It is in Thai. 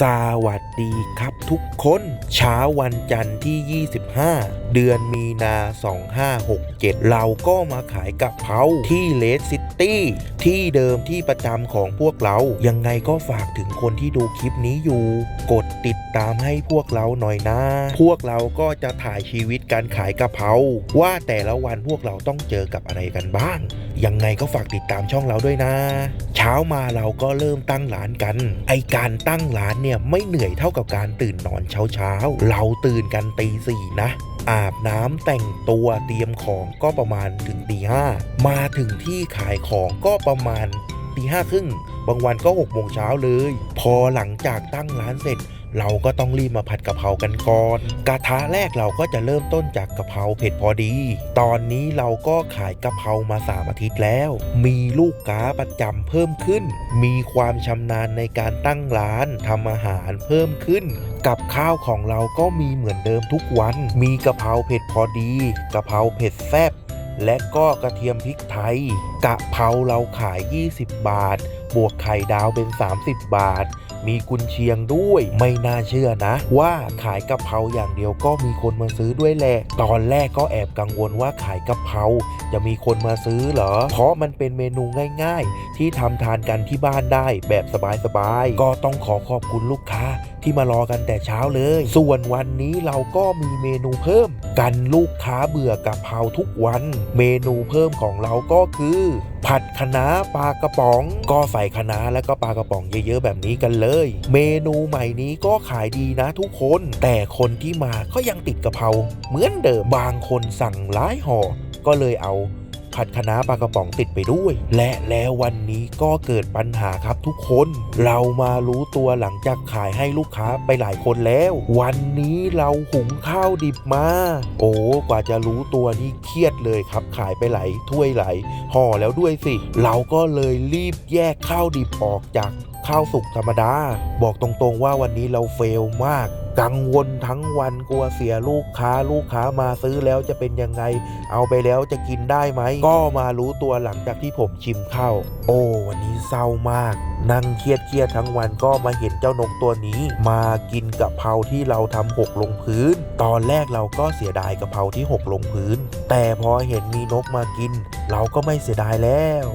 สวัสดีครับทุกคนเช้าวันจันทร์ที่ 25 เดือนมีนา 2567 เราก็มาขายกะเพราที่เลสซิตี้ที่เดิมที่ประจำของพวกเรา ยังไงก็ฝากถึงคนที่ดูคลิปนี้อยู่ กดติดตามให้พวกเราหน่อยนะ พวกเราก็จะถ่ายชีวิตการขายกะเพราว่าแต่ละวันพวกเราต้องเจอกับอะไรกันบ้าง ยังไงก็ฝากติดตามช่องเราด้วยนะ เช้ามาเราก็เริ่มตั้งร้านกัน ไอการตั้งร้านเนี่ยไม่เหนื่อยเท่ากับการตื่นนอนเช้าเช้าเราตื่นกันตีสี่นะอาบน้ำแต่งตัวเตรียมของก็ประมาณถึงตีห้ามาถึงที่ขายของก็ประมาณตีห้าครึ่งบางวันก็หกโมงเช้าเลย พอหลังจากตั้งร้านเสร็จ เราก็ต้องรีบมาผัดกะเพรากันก่อน กระทะแรกเราก็จะเริ่มต้นจากกะเพราเผ็ดพอดี ตอนนี้เราก็ขายกะเพรามาสามอาทิตย์แล้ว มีลูกค้าประจำเพิ่มขึ้น มีความชำนาญในการตั้งร้านทำอาหารเพิ่มขึ้น กับข้าวของเราก็มีเหมือนเดิมทุกวัน มีกะเพราเผ็ดพอดีกะเพราเผ็ดแซ่บและก็กระเทียมพริกไทย กะเพราเราขาย 20 บาท บวกไข่ดาวเป็น 30 บาท มีกุนเชียงด้วย ไม่น่าเชื่อนะ ว่าขายกะเพราอย่างเดียวก็มีคนมาซื้อด้วยแหละ ตอนแรกก็แอบกังวลว่าขายกะเพราจะมีคนมาซื้อเหรอ เพราะมันเป็นเมนูง่ายๆ ที่ทำทานกันที่บ้านได้แบบสบายๆ ก็ต้องขอขอบคุณลูกค้าที่มารอกันแต่เช้าเลย ส่วนวันนี้เราก็มีเมนูเพิ่ม กันลูกค้าเบื่อกะเพราทุกวัน เมนูเพิ่มของเราก็คือ ผัดคะน้าปลากระป๋อง ก็ใส่คะน้าแล้วก็ปลากระป๋องเยอะๆแบบนี้กันเลย เมนูใหม่นี้ก็ขายดีนะทุกคน แต่คนที่มาก็ยังติดกะเพราเหมือนเดิมบางคนสั่งหลายห่อก็เลยเอา ขัดคณะปลากระป๋องติดไปด้วย และแล้ววันนี้ก็เกิดปัญหาครับทุกคน เรามารู้ตัวหลังจากขายให้ลูกค้าไปหลายคนแล้ว วันนี้เราหุงข้าวดิบมา โอ้กว่าจะรู้ตัวนี่เครียดเลยครับ ขายไปหลายถ้วยหลายห่อแล้วด้วยสิ เราก็เลยรีบแยกข้าวดิบออกจาก ข้าวสุกธรรมดา บอกตรงๆว่าวันนี้เราเฟลมาก กังวลทั้งวันกลัวเสียลูกค้าลูกค้ามาซื้อแล้วจะเป็นยังไง เอาไปแล้วจะกินได้ไหม ก็มารู้ตัวหลังจากที่ผมชิมข้าวโอ้ วันนี้เศร้ามาก นั่งเครียดเครียดๆทั้งวันก็มาเห็นเจ้านกตัวนี้ มากินกะเพราที่เราทำหกลงพื้น ตอนแรกเราก็เสียดายกะเพราที่หกลงพื้น แต่พอเห็นมีนกมากิน เราก็ไม่เสียดายแล้ว